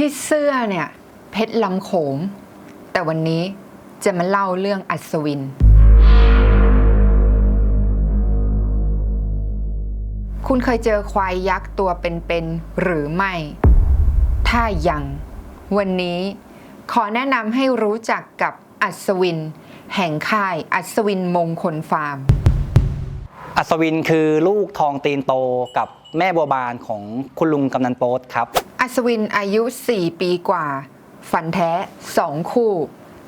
ที่เสื้อเนี่ย เพชรลำโขง แต่วันนี้จะมาเล่าเรื่องอัศวิน คุณเคยเจอควายยักษ์ตัวเป็นๆหรือไม่ ถ้ายัง วันนี้ขอแนะนำให้รู้จักกับอัศวิน แห่งค่ายอัศวินมงคลฟาร์ม อัศวินคือลูกทองตีนโตกับแม่บัวบานของคุณลุงกำนันโป๊ตครับ อัศวินอายุ 4 ปีกว่า ฟันแท้ 2 คู่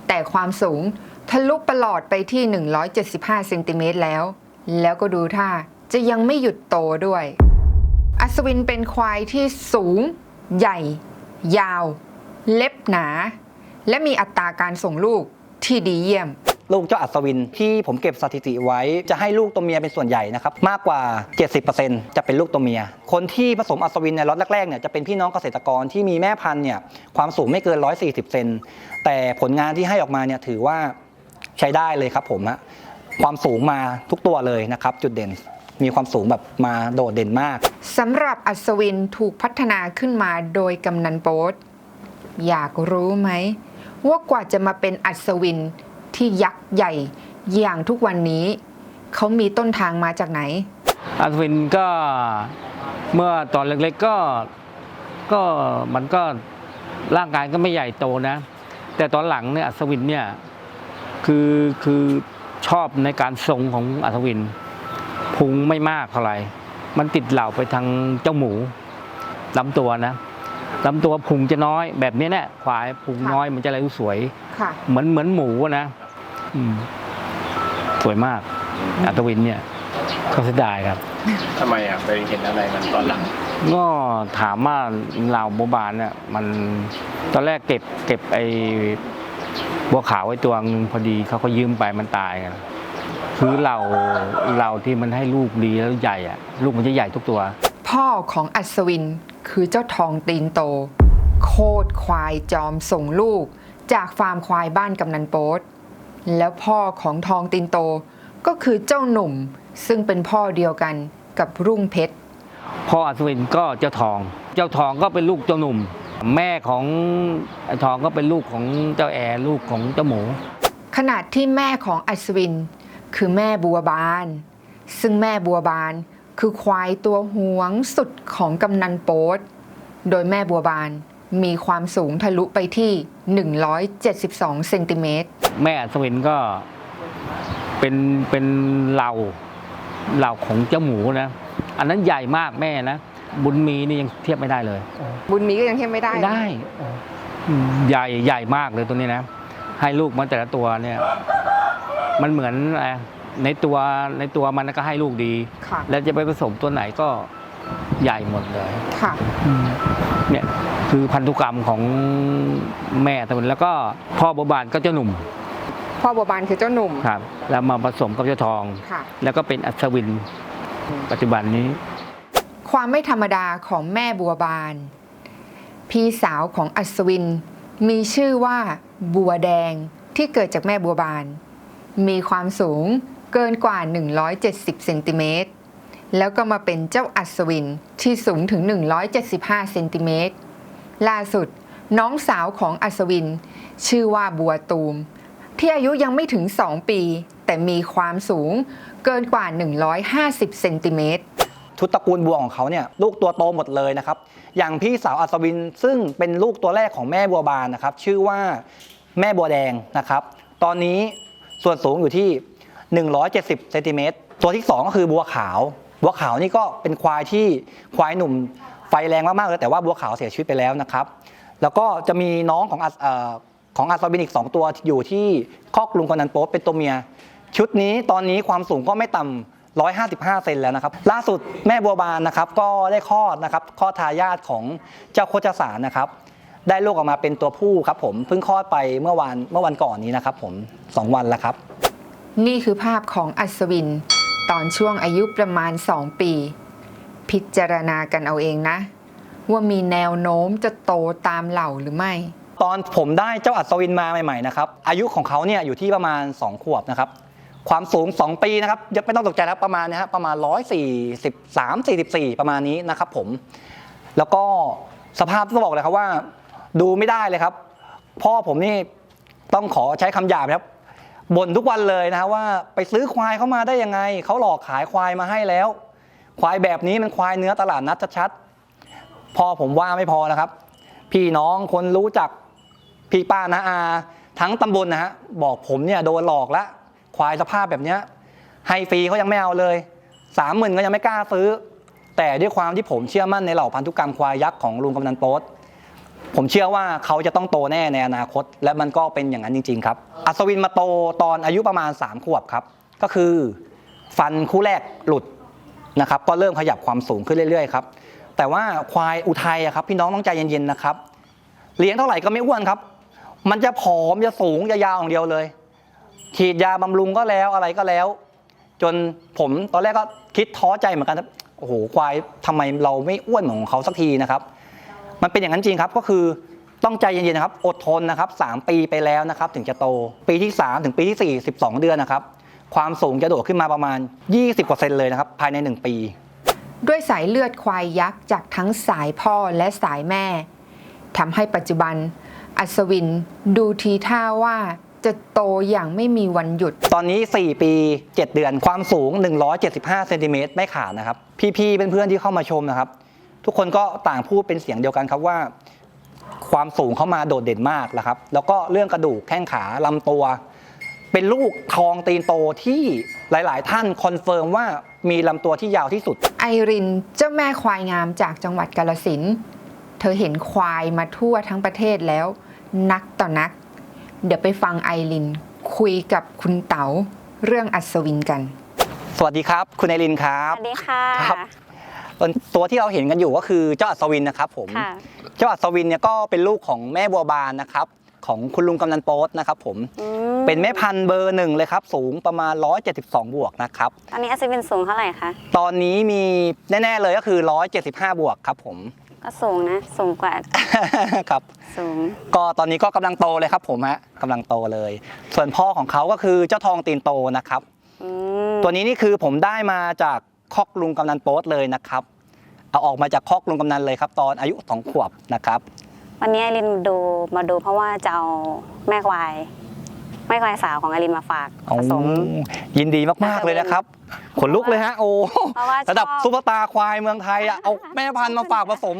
แต่ความสูงทะลุประหลอดไปที่ 175เซนติเมตรแล้ว แล้วก็ดูท่าจะยังไม่หยุดโตด้วย อัศวินเป็นควายที่สูง ใหญ่ ยาว เล็บหนา และมีอัตราการส่งลูกที่ดีเยี่ยม ลูกเจ้าอัศวิน ที่ผมเก็บสถิติไว้จะให้ลูกตัวเมียเป็นส่วนใหญ่นะครับมากกว่า 70%จะเป็นลูกตัวเมีย คนที่ผสมอัศวินในล็อตแรกๆเนี่ยจะเป็นพี่น้องเกษตรกรที่มีแม่พันธุ์เนี่ยความสูงไม่เกิน 140 เซนแต่ผลงานที่ให้ออกมาเนี่ยถือว่าใช้ได้เลยครับผมฮะความสูงมาทุกตัวเลยนะครับ จุดเด่นมีความสูงแบบมาโดดเด่นมากสำหรับอัศวินถูกพัฒนาขึ้นมาโดยกำนันโป๊ตอยากรู้ไหมว่ากว่าจะมาเป็นอัศวิน ที่ยักษ์ใหญ่อย่างทุกวันนี้ เขามีต้นทางมาจากไหน อัศวินก็เมื่อตอนเล็กๆก็ก็มันก็ร่างกายก็ไม่ใหญ่โตนะ แต่ตอนหลังเนี่ยอัศวินเนี่ยคือคือชอบในการทรงของอัศวิน พุงไม่มากเท่าไหร่ มันติดเหล่าไปทางเจ้าหมูลำตัวนะ ลำตัวพุงจะน้อยแบบนี้เนี่ยควายพุงน้อยมันจะอะไรสวยค่ะ เหมือนเหมือนหมูอะนะอืมสวยมากอัศวินเนี่ยเขาเสียดายครับทำไมอะไปเห็นอะไรมันตอนหลังก็ถามว่าเหล่าโบบานเนี่ยมันตอนแรกเก็บเก็บไอ้บัวขาวไว้ตัวหนึงพอดีเขาก็ยืมไปมันตายกันคือเหล่าเหล่าที่มันให้ลูกดีแล้วใหญ่อะลูกมันจะใหญ่ทุกตัว พ่อของอัศวินคือเจ้าทองตีนโต โคตรควายจอมส่งลูก จากฟาร์มควายบ้านกำนันโป๊ตแล้วพ่อของทองตีนโตก็คือเจ้าหนุ่มซึ่งเป็นพ่อเดียวกันกับรุ่งเพชร พ่ออัศวินก็เจ้าทอง เจ้าทองก็เป็นลูกเจ้าหนุ่ม แม่ของไอ้ทองก็เป็นลูกของเจ้าแอร์ลูกของเจ้าหมู ขนาดที่แม่ของอัศวิน คือแม่บัวบาน ซึ่งแม่บัวบาน คือควายตัวหวงสุดของกำนันโป๊ตโดยแม่บัวบานมีความสูงทะลุไปที่ 172 เซนติเมตร แม่อัศวินก็เป็นเป็นเหล่าเหล่าของเจ้าหมูนะ อันนั้นใหญ่มากแม่นะ บุญมีนี่ยังเทียบไม่ได้เลย บุญมีก็ยังเทียบไม่ได้ไม่ได้อืมใหญ่ใหญ่มากเลยตัวนี้นะ ให้ลูกมาแต่ละตัวเนี่ย มันเหมือนอะไร ในตัวในตัวมันก็ให้ลูกดี ค่ะแล้วจะไปผสมตัวไหนก็ใหญ่หมดเลยค่ะ เนี่ยคือพันธุกรรมของแม่ตัวนี้แล้วก็พ่อบัวบานก็เจ้าหนุ่มพ่อบัวบานคือเจ้าหนุ่มครับ แล้วมาผสมกับเจ้าทอง ค่ะ แล้วก็เป็นอัศวินปัจจุบันนี้ ความไม่ธรรมดาของแม่บัวบาน พี่สาวของอัศวิน มีชื่อว่าบัวแดงที่เกิดจากแม่บัวบาน มีความสูง เกินกว่า 170เซนติเมตรแล้วก็มาเป็นเจ้าอัศวินที่สูงถึง 175เซนติเมตรล่าสุดน้องสาวของอัศวิน ชื่อว่าบัวตูม ที่อายุยังไม่ถึง 2 ปี แต่มีความสูงเกินกว่า 150เซนติเมตรชุดตระกูลบัวของเขาเนี่ยลูกตัวโตหมดเลยนะครับ อย่างพี่สาวอัศวินซึ่งเป็นลูกตัวแรกของแม่บัวบานนะครับ ชื่อว่าแม่บัวแดงนะครับ ตอนนี้ส่วนสูงอยู่ที่ 170เซนติเมตรตัวที่ 2 ก็คือบัวขาว บัวขาวนี่ก็เป็นควายที่ควายหนุ่มไฟแรงมากๆเลยแต่ว่าบัวขาวเสียชีวิตไปแล้วนะครับ แล้วก็จะมีน้องของอัศเอ่อของอัศวินอีก2 ตัวอยู่ที่คอกลุงกนันโป๊เป็นตัวเมีย ชุดนี้ตอนนี้ความสูงก็ไม่ต่ำ155 เซนแล้วนะครับ ล่าสุดแม่บัวบานนะครับ ก็ได้คลอดนะครับคลอดทายาทของเจ้าโคจสารนะครับ ได้ลูกออกมาเป็นตัวผู้ครับผมเพิ่งคลอดไปเมื่อวานเมื่อวันก่อนนี้นะครับผม 2 วันแล้วครับ นี่คือภาพของอัศวิน ตอนช่วงอายุประมาณ 2 ปี พิจารณากันเอาเองนะ ว่ามีแนวโน้มจะโตตามเหล่าหรือไม่ ตอนผมได้เจ้าอัศวินมาใหม่ๆนะครับ อายุของเขาเนี่ยอยู่ที่ประมาณ 2 ขวบนะครับ ความสูง 2 ปีนะครับยังไม่ต้องตกใจนะครับประมาณเนี้ประมาณ 143 44 ประมาณนี้นะครับผม แล้วก็สภาพต้องบอกเลยครับว่า ดูไม่ได้เลยครับ พ่อผมนี่ต้องขอใช้คำหยาบครับ บ่นทุกวันเลยนะว่าไปซื้อควายเข้ามาได้ยังไงเขาหลอกขายควายมาให้แล้ว ควายแบบนี้มันควายเนื้อตลาดนัดชัดๆพอผมว่าไม่พอนะครับ พี่น้องคนรู้จักพี่ป้านาอา ทั้งตำบลนะฮะบอกผมเนี่ยโดนหลอกละควายสภาพแบบเนี้ยให้ฟรีเขายังไม่เอาเลยสามหมื่นก็ยังไม่กล้าซื้อ แต่ด้วยความที่ผมเชื่อมั่นในเหล่าพันธุกรรมควายยักษ์ของลุงกำนันโป๊ต ผมเชื่อว่าเขาจะต้องโตแน่ในอนาคต และมันก็เป็นอย่างนั้นจริง ๆ ครับ อัศวินมาโตตอนอายุประมาณ 3 ขวบครับ ก็คือฟันคู่แรกหลุดนะครับ ก็เริ่มขยับความสูงขึ้นเรื่อยๆครับ แต่ว่าควายอุทัยครับพี่น้องต้องใจเย็นๆนะครับ เลี้ยงเท่าไหร่ก็ไม่อ้วนครับ มันจะผอมจะสูงจะยาวอย่างเดียวเลย ฉีดยาบำรุงก็แล้วอะไรก็แล้ว จนผมตอนแรกก็คิดท้อใจเหมือนกันโอ้โหควายทำไมเราไม่อ้วนเหมือนของเขาสักทีนะครับ มันเป็นอย่างนั้นจริงครับก็คือต้องใจเย็นๆนะครับ อดทนนะครับสามปีไปแล้วนะครับ ถึงจะโต ปีที่ 3 ถึงปีที่ 4 12 เดือนนะครับ ความสูงจะโดดขึ้นมาประมาณ 20%เลยนะครับ ภายใน 1 ปี ด้วยสายเลือดควายยักษ์จากทั้งสายพ่อและสายแม่ทำให้ปัจจุบัน อัศวินดูทีท่าว่าจะโตอย่างไม่มีวันหยุด ตอนนี้ 4 ปี 7 เดือน ความสูง 175เซนติเมตรไม่ขาดนะครับ พี่ๆเพื่อนๆที่เข้ามาชมนะครับ ทุกคนก็ต่างพูดเป็นเสียงเดียวกันครับว่า ความสูงเข้ามาโดดเด่นมากนะครับ แล้วก็เรื่องกระดูกแข้งขาลำตัว เป็นลูกทองตีนโตที่หลาย ๆ ท่านคอนเฟิร์มว่ามีลำตัวที่ยาวที่สุด ไอรินเจ้าแม่ควายงามจากจังหวัดกาลสินธุ์เธอเห็นควายมาทั่วทั้งประเทศแล้ว นักต่อนัก เดี๋ยวไปฟังไอริน คุยกับคุณเต๋าเรื่องอัศวินกัน สวัสดีครับ คุณไอรินครัสบวัสดีค่ะ ครับ ตัวที่เราเห็นกันอยู่ก็คือเจ้าอัศวินนะครับผมค่ะ เจ้าอัศวินเนี่ยก็เป็นลูกของแม่บัวบานนะครับของคุณลุงกำนันโป๊ตนะครับผมอืเป็นแม่พันธุ์เบอร์หนึ่งเลยครับสูงประมาณ 172 บวกนะครับตอนนี้อัศวินสูงเท่าไหร่คะ ตอนนี้มีแน่ๆเลยก็คือ 175 บวกครับผม ก็สูงนะ สูงกว่า ครับ สูง ก็ตอนนี้ก็กำลังโตเลยครับผมฮะกำลังโตเลย ส่วนพ่อของเขาก็คือเจ้าทองตีนโตนะครับ อืมตัวนี้นี่คือผมได้มาจาก คอกลุงกำนันโป๊ตเลยนะครับ เอาออกมาจากคอกลุงกำนันเลยครับ ตอนอายุสองขวบนะครับ วันนี้ไอรินดูมาดูเพราะว่าจะเอาแม่ควาย แม่ควายสาวของไอรินมาฝากผสมโอ้ยินดีมาก ๆ เลยนะครับ ขนลุกเลยฮะ โอ้เพราะว่าชอบ ระดับซุปเปอร์สตาร์ควายเมืองไทยอะเอาแม่พันธุ์มาฝากผสม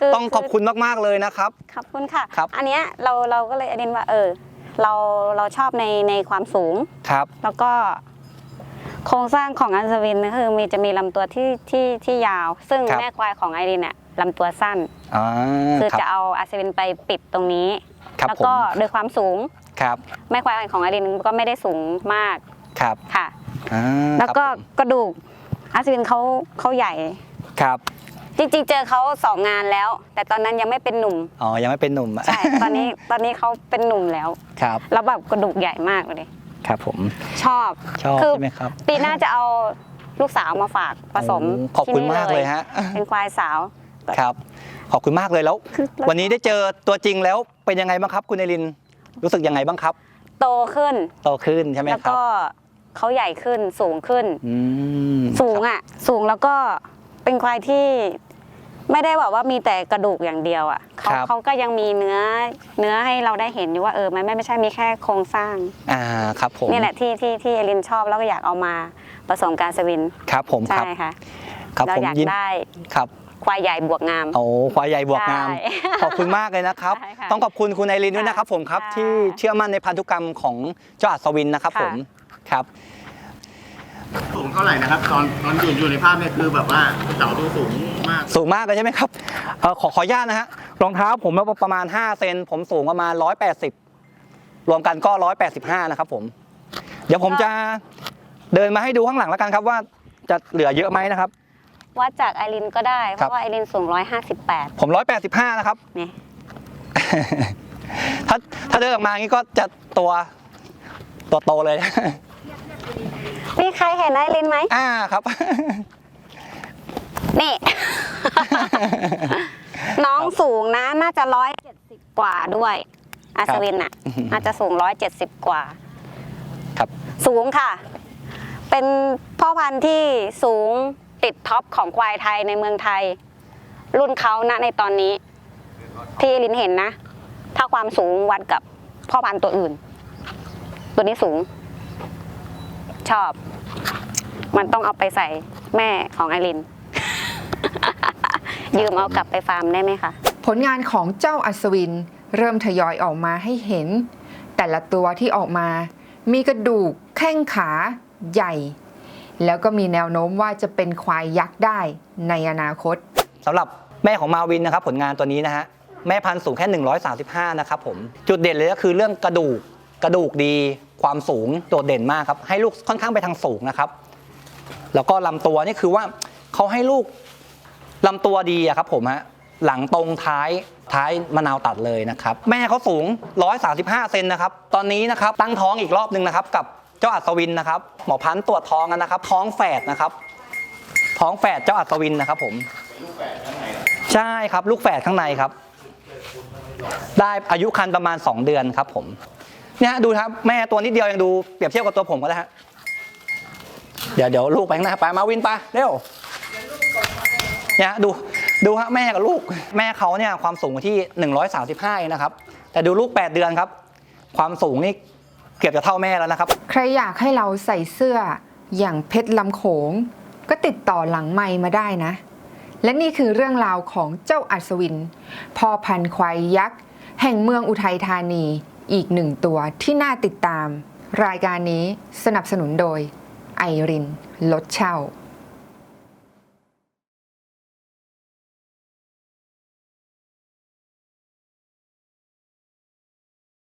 คืต้องขอบคุณมาก ๆ เลยนะครับ ขอบคุณค่ะ ครับ อันเนี้ยเราเราก็เลยไอรินว่าเออ เราเราชอบในในความสูง ครับ แล้วก็ โครงสร้างของอัศวินก็คือมีจะมีลำตัวที่ที่ที่ยาว ซึ่งครับ แม่ควายของไอรินเนี่ยลำตัวสั้น อ่าคือครับจะเอาอัศวินไปปิดตรงนี้ ครับแล้วผมก็โดยความสูง ครับแม่ควายของไอรินก็ไม่ได้สูงมากครับค่ะ อ่าแล้วก็ครับผมกระดูกอัศวินเขาเขาใหญ่ ครับจริงๆ เจอเขาสองงานแล้ว แต่ตอนนั้นยังไม่เป็นหนุ่มอ๋อยังไม่เป็นหนุ่มอะใช่ ตอนนี้ตอนนี้เขาเป็นหนุ่มแล้ว ครับ แล้วแบบกระดูกใหญ่มากเลย ครับผม ชอบชอบคือใช่ไหมครับ ปีหน้าจะเอาลูกสาวมาฝากผสมโอ้ขอบคุณที่นี่มากเลยฮะเป็นควายสาวครับขอบคุณมากเลยแล้วคือเราวันนี้ได้เจอตัวจริงแล้วเป็นยังไงบ้างครับคุณเอลินรู้สึกยังไงบ้างครับ โตขึ้น โตขึ้นใช่ไหมแล้วครับก็เขาใหญ่ขึ้นสูงขึ้นอืมสูงครับอะ สูงแล้วก็เป็นควายที่ ไม่ได้บอกว่ามีแต่กระดูกอย่างเดียวอะเขาครับ เขาก็ยังมีเนื้อเนื้อให้เราได้เห็นอยู่ว่าเออมันไม่ไม่ใช่มีแค่โครงสร้าง อ่าครับผมนี่แหละที่ที่ที่เอลินชอบแล้วก็อยากเอามาผสมการสวินครับผมคใช่รับค่ะครับเราผมอยากยินได้ครับ ควายใหญ่บวกงาม โอ้ควายใหญ่บวกงาม ใช่ขอบคุณมากเลยนะครับ ใช่ค่ะต้องขอบคุณคุณไอรินด้วยนะครับผมครับค่ะที่เชื่อมั่นในพันธุกรรมของเจ้าอัศวินนะครับค่ะ ผมครับ สูงเท่าไหร่นะครับ ตอนตอนอยู่อยู่ในภาพเนี่ยคือแบบว่าเสาดูสูงมากสูงมากเลยใช่ไหมครับเออขอขออนุญาตนะฮะรองเท้าผมประมาณ 5 เซนผมสูงประมาณ 180 รวมกันก็ 185 นะครับผม เดี๋ยวผมจะเดินมาให้ดูข้างหลังแล้วกันครับว่าจะเหลือเยอะไหมนะครับ วัดจากไอรินก็ได้ เพครับ ราะว่าไอรินสูง 158 ผม 185 นะครับ เนี่ย ถ้าถ้าเดินออกมาอย่างนี้ก็จะตัวตัวโตเลย นี่ใครเห็นไอรินไหม อ่าครับ นี่ น้องสูงนะ น่าจะร้อยเจ็ดสิบกว่าด้วยอัศวินน่ะน่าจะสูงร้อยเจ็ดสิบกว่า ครับ สูงค่ะ เป็นพ่อพันธุ์ที่สูงติดท็อปของควายไทยในเมืองไทย รุ่นเขาณในตอนนี้ ที่ลินเห็นนะ ถ้าความสูงวัดกับพ่อพันธุ์ตัวอื่น ตัวนี้สูง ชอบ มันต้องเอาไปใส่แม่ของไอริน ยืมเอากลับไปฟาร์มได้ไหมคะ ผลงานของเจ้าอัศวินเริ่มทยอยออกมาให้เห็น แต่ละตัวที่ออกมา มีกระดูกแข้งขาใหญ่ แล้วก็มีแนวโน้มว่าจะเป็นควายยักษ์ได้ในอนาคต สำหรับแม่ของมาวินนะครับผลงานตัวนี้นะฮะแม่พันธุ์สูงแค่ 135 นะครับผม จุดเด่นเลยก็คือเรื่องกระดูกกระดูกดี ความสูงโดดเด่นมากครับให้ลูกค่อนข้างไปทางสูงนะครับ แล้วก็ลำตัวนี่คือว่าเขาให้ลูกลำตัวดีอะครับผมฮะหลังตรงท้ายท้ายมะนาวตัดเลยนะครับ แม่เขาสูง 135 เซนนะครับ ตอนนี้นะครับตั้งท้องอีกรอบหนึ่งนะครับ กับเจ้าอัศวินนะครับ หมอพันตรวจท้องกันนะครับ ท้องแฝดนะครับ ท้องแฝดเจ้าอัศวินนะครับ ผมใช่ครับ ลูกแฝดข้างในครับ ได้อายุคันประมาณ 2 เดือนครับผม เนี่ยฮะดูครับแม่ตัวนิดเดียวยังดูเปรียบเทียบกับตัวผมก็ได้วฮะเดี๋ยวเดี๋ยวลูกไปข้างหน้าไปมาวินไปเร็วเนี่ยดูดูฮะแม่กับลูกแม่เขาเนี่ยความสูงที่ 135นะครับ แต่ดูลูก 8 เดือนครับ ความสูงนี่เกือบจะเท่าแม่แล้วนะครับ ใครอยากให้เราใส่เสื้ออย่างเพชรลำโขง ก็ติดต่อหลังไมค์มาได้นะ และนี่คือเรื่องราวของเจ้าอัศวินพ่อพันควายยักษ์ แห่งเมืองอุทัยธานี อีกหนึ่งตัวที่น่าติดตาม รายการนี้สนับสนุนโดยไอรินลดเช่า